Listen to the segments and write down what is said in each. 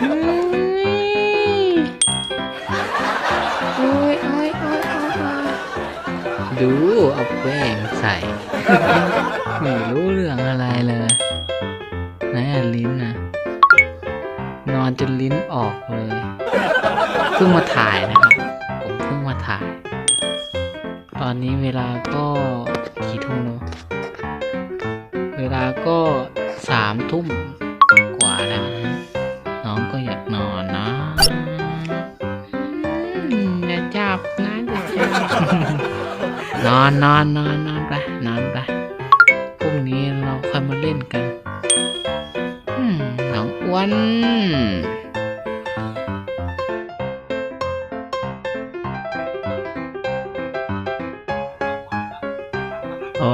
โอ้ยโอ้ยโอ้ยโอ้ยดูเอาแป้งใส่ ไม่รู้เรื่องอะไรเลยนะลิ้นนะนอนจนลิ้นออกเลยเพิ่งมาถ่ายนะครับ ผมเพิ่งมาถ่าย ตอนนี้เวลาก็กี่ทุ่มเนาะเวลาก็สามทุ่มกว่าแล้วนะ ก็อยากนอนนะอืมอย่าจับนะอย่าจับ นอนนอนนอนนอนไปนอนไปพรุ่งนี้เราค่อยมาเล่นกันอืมน้องอ้วนโอ้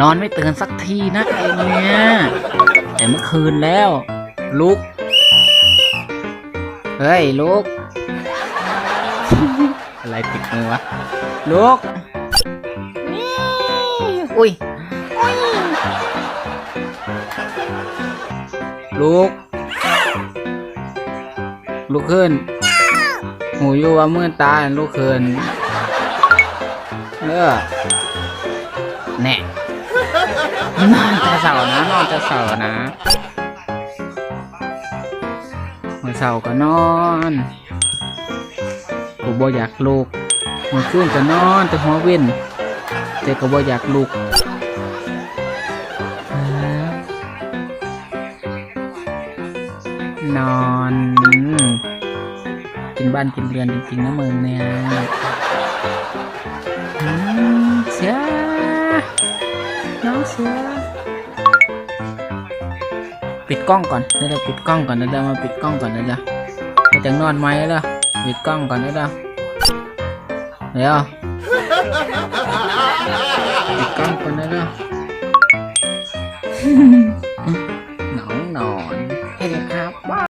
นอนไม่ตื่นสักทีนะเองเนี่ยแต่เมื่อคืนแล้ว ลุก เฮ้ย ลุก อะไรติดมือวะ ลุก อุ้ย ลุก ลุกขึ้น หูอยู่ว่ามือตา ลุกขึ้น เออ แน่นอนแต่เสาร์นะ นอนแต่เสาร์นะ มื่อเสาก็นอนผมบ่อยากลุกเมื่อคืนก็นอนแต่หัวเว้นแต่ก็บ่อยากลุกนอนกินบ้านกินเรือนจริงๆนะมึงเนี่ยเสือน้องเสือ ปิดกล้องก่อนเดี๋ยวปิดกล้องก่อนเดี๋ยวมาปิดกล้องก่อนเดี๋ยวๆจะจังนอนไหมเด้วปิดกล้องก่อนเดี๋ยวเดี๋ยวปิดกล้องก่อนเดี๋ยวหนอนหนอนให้เลยครับ